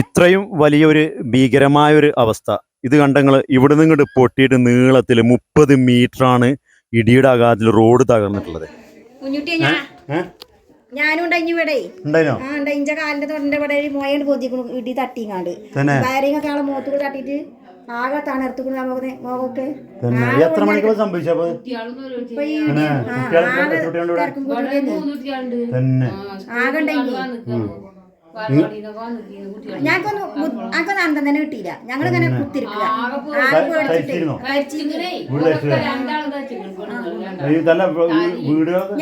ഇത്രയും വലിയൊരു ഭീകരമായൊരു അവസ്ഥ. ഇത് കണ്ടങ്ങൾ ഇവിടെ നിന്ന് ഇങ്ങോട്ട് പൊട്ടിയിട്ട് നീളത്തിൽ മുപ്പത് ആണ് ഇടിയുടെ ആഘാതത്തിൽ റോഡ് തകർന്നിട്ടുള്ളത്. ഞാനും ഉണ്ടായി ഇവിടെ. ആ ഇഞ്ച കാലിന്റെ തൊണ്ടിന്റെ ഇവിടെ ഒരു മോയുണ്ട് പൊതിക്കണു ഇടി തട്ടിങ്ങാണ്ട്. തന്നെ? വയറിംഗ് ഒക്കെ ആളെ മുഖത്തൂടെ തട്ടിയിട്ട് ആകെ തണർത്തുക്കണു നമുക്ക് മുഖമൊക്കെ. തന്നെ. എത്ര മണിക്കൂർ സംഭവിച്ചപ്പോ ഇപ്പൊ ആ, കുട്ടികളെ ആകെ കുട്ടികളുടെ ഇവിടെ തിരക്കും കൂട്ടിയിട്ട് തന്നെ. ആകെ ഉണ്ടായി ഞങ്ങൾക്കൊന്നും ഞങ്ങൾക്കൊന്നും അന്തം തന്നെ കിട്ടിയില്ല. ഞങ്ങളിങ്ങനെ കുത്തിരിക്കുക.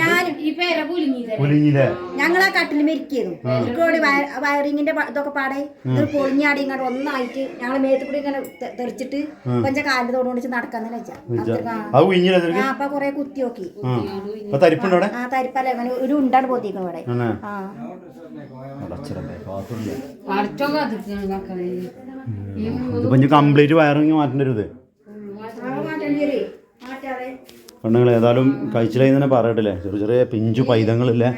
ഞാനും ഞങ്ങൾ ആ. കട്ടിൽ മെരിക്കുന്നു കൂടി വയറിങ്ങിന്റെ ഇതൊക്കെ പാടെ ഇത് പൊളിഞ്ഞാടി ഇങ്ങോട്ട് ഒന്നായിട്ട് ഞങ്ങൾ മേത്ത് കൂടി ഇങ്ങനെ തെറിച്ചിട്ട് കൊഞ്ച കാലിന്റെ തോട് കൊണ്ട് നടക്കാന്ന് വെച്ചാൽ അപ്പൊ കൊറേ കുത്തി നോക്കി. ആ. തരിപ്പല്ല. അങ്ങനെ ഒരു ഉണ്ടാണ് പൊത്തിക്കണം ഇവിടെ. ഇതിപ്പോ കംപ്ലീറ്റ് വയറിങ് മാറ്റേണ്ടി വരുത് മാറ്റേണ്ടി വരേ. മാറ്റാതെ. പെണ്ണുങ്ങൾ ഏതായാലും കഴിച്ചില്ലായി തന്നെ പറയട്ടില്ലേ? ചെറിയ ചെറിയ പിഞ്ചു പൈതങ്ങളില്ലേ?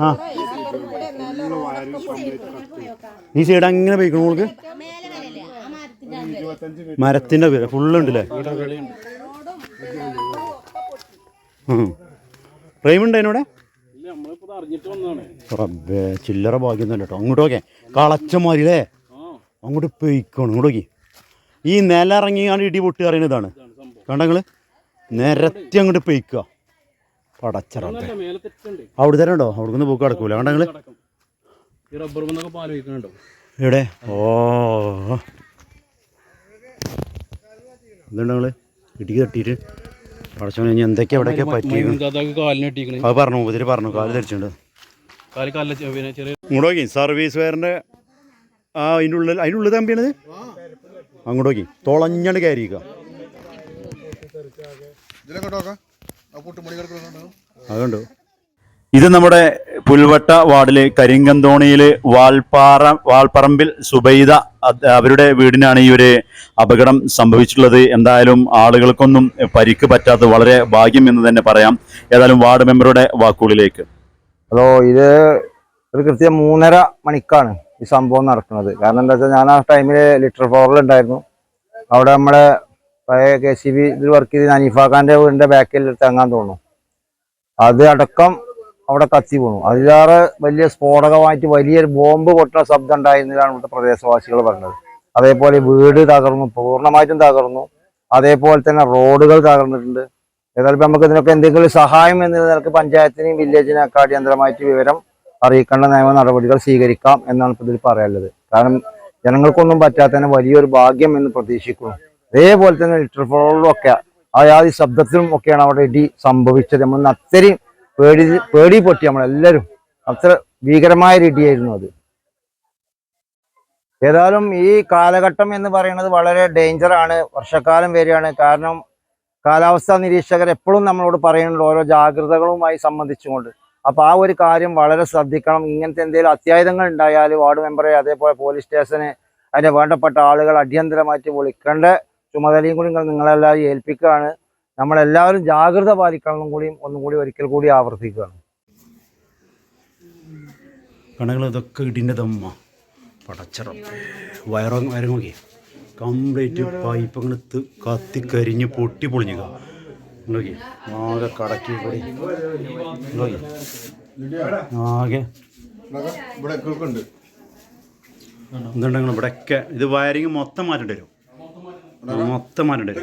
ആ. ഈ സൈഡ് അങ്ങനെ പോയിക്കണു നമ്മൾക്ക് മരത്തിന്റെ പേര്. ഫുള്ള് ഉണ്ടല്ലേ? ഫ്രെയിം ഉണ്ട് അതിനോടെ? റബ്ബേ ചില്ലറ ഭാഗ്യൊന്നുമല്ല കേട്ടോ. അങ്ങോട്ട് നോക്കേ കളച്ച മാതിരില്ലേ അങ്ങോട്ട് പെയ്ക്കണം ഇങ്ങോട്ട് നോക്കി. ഈ നില ഇറങ്ങിയാണ് ഇടി പൊട്ടി അറിയുന്ന ഇതാണ്. കണ്ടങ്ങൾ നിരത്തി അങ്ങോട്ട് പെയ്ക്കുക. പടച്ചറ അവിടെ തന്നെ ഉണ്ടോ? അവിടെ നിന്ന് പോക്ക് കിടക്കൂല വയ്ക്കുന്നുണ്ടോ എവിടെ? ഓ. ഇതുണ്ട് നിങ്ങൾ? ഇടിക്ക് തട്ടിയിട്ട്. പടച്ചോനെ ഇനി എന്തൊക്കെയാ എവിടെയൊക്കെ പറ്റിയത് അത് പറഞ്ഞു മുതിരി പറഞ്ഞു കാൽ ധരിച്ചിട്ടുണ്ട്. നോക്കി സർവീസ് വെയറിന്റെ ആ അതിന്റെ ഉള്ളിൽ അതിന്റെ ഉള്ളിൽ തമ്പിയാണത് അങ്ങോട്ട് നോക്കി തുളഞ്ഞാണ്ട് കയറിയിരിക്കുക അതുകൊണ്ട് ഇത് നമ്മുടെ പുൽവട്ട വാർഡിലെ കരിങ്കന്തോണിയിലെ വാൾപ്പാറ വാൾപ്പറമ്പിൽ സുബൈദ അവരുടെ വീടിനാണ് ഈ ഒരു അപകടം സംഭവിച്ചിട്ടുള്ളത്. എന്തായാലും ആളുകൾക്കൊന്നും പരിക്ക് പറ്റാത്ത വളരെ ഭാഗ്യം എന്ന് തന്നെ പറയാം. ഏതായാലും വാർഡ് മെമ്പറുടെ വാക്കുകളിലേക്ക്. ഹലോ ഇത് ഒരു കൃത്യം മൂന്നര മണിക്കാണ് ഈ സംഭവം നടക്കുന്നത്. കാരണം എന്താ വെച്ചാൽ ഞാൻ ആ ടൈമിൽ ലിറ്റർ ഫ്ലോറിൽ ഉണ്ടായിരുന്നു. അവിടെ നമ്മുടെ പഴയ കെ സി ബി ഇതിൽ വർക്ക് ചെയ്ത് അനീഫാഖാന്റെ വീടിന്റെ ബാക്കിൽ തെങ്ങാൻ തോന്നുന്നു. അത് അടക്കം അവിടെ കത്തി പോണു അതിലേറെ വലിയ സ്ഫോടകമായിട്ട് വലിയൊരു ബോംബ് പൊട്ടുന്ന ശബ്ദം ഉണ്ടായിരുന്നതാണ് ഇവിടുത്തെ പ്രദേശവാസികൾ പറഞ്ഞത്. അതേപോലെ വീട് തകർന്നു പൂർണമായിട്ടും തകർന്നു. അതേപോലെ തന്നെ റോഡുകൾ തകർന്നിട്ടുണ്ട്. ഏതായാലും നമുക്ക് ഇതിനൊക്കെ എന്തെങ്കിലും സഹായം എന്ന നിലയ്ക്ക് പഞ്ചായത്തിനെയും വില്ലേജിനെയും ഒക്കെ അടിയന്തരമായിട്ട് വിവരം അറിയിക്കേണ്ട നിയമ നടപടികൾ സ്വീകരിക്കാം എന്നാണ് ഇപ്പോൾ ഇതിൽ പറയാനുള്ളത്. കാരണം ജനങ്ങൾക്കൊന്നും പറ്റാത്തതിന് വലിയൊരു ഭാഗ്യം എന്ന് പ്രതീക്ഷിക്കുന്നു. അതേപോലെ തന്നെ ലിറ്റർ ഫോളിലും ഒക്കെ അയാതി ശബ്ദത്തിലും ഒക്കെയാണ് അവിടെ ഇടി സംഭവിച്ചത്. നമ്മൾ അത്രയും പേടി പേടി പൊട്ടി നമ്മളെല്ലാവരും അത്ര ഭീകരമായ രീതിയായിരുന്നു അത്. ഏതായാലും ഈ കാലഘട്ടം എന്ന് പറയുന്നത് വളരെ ഡേഞ്ചർ ആണ് വർഷക്കാലം വരികയാണ് കാരണം കാലാവസ്ഥാ നിരീക്ഷകർ എപ്പോഴും നമ്മളോട് പറയുന്നുണ്ട് ഓരോ ജാഗ്രതകളുമായി സംബന്ധിച്ചുകൊണ്ട്. അപ്പൊ ആ ഒരു കാര്യം വളരെ ശ്രദ്ധിക്കണം. ഇങ്ങനത്തെ എന്തെങ്കിലും അത്യാഹിതങ്ങൾ ഉണ്ടായാൽ വാർഡ് മെമ്പറെ അതേപോലെ പോലീസ് സ്റ്റേഷന് അതിന്റെ വേണ്ടപ്പെട്ട ആളുകൾ അടിയന്തരമായിട്ട് വിളിക്കേണ്ട ചുമതലയും കൂടി നിങ്ങൾ നിങ്ങളെല്ലാവരും ഏൽപ്പിക്കുകയാണ്. നമ്മളെല്ലാവരും ജാഗ്രത പാലിക്കണം കൂടിയും ഒന്നും കൂടി ഒരിക്കൽ കൂടി ആവർത്തിക്കുകയാണ്. കണകൾ ഇതൊക്കെ ഇടിന്റെ തമ്മ പടച്ചറം വയറ വയറ് നോക്കി കംപ്ലീറ്റ് പൈപ്പ് അങ്ങനെ കത്തി കരിഞ്ഞ് പൊട്ടി പൊളിഞ്ഞുക. നോക്കി ആകെ കടക്കി പൊടി. നോക്കി ആകെ. എന്തുണ്ടെങ്കിലും ഇവിടെയൊക്കെ ഇത് വയറിങ് മൊത്തം മാറ്റേണ്ടി വരും. മൊത്തം മാറ്റേണ്ടി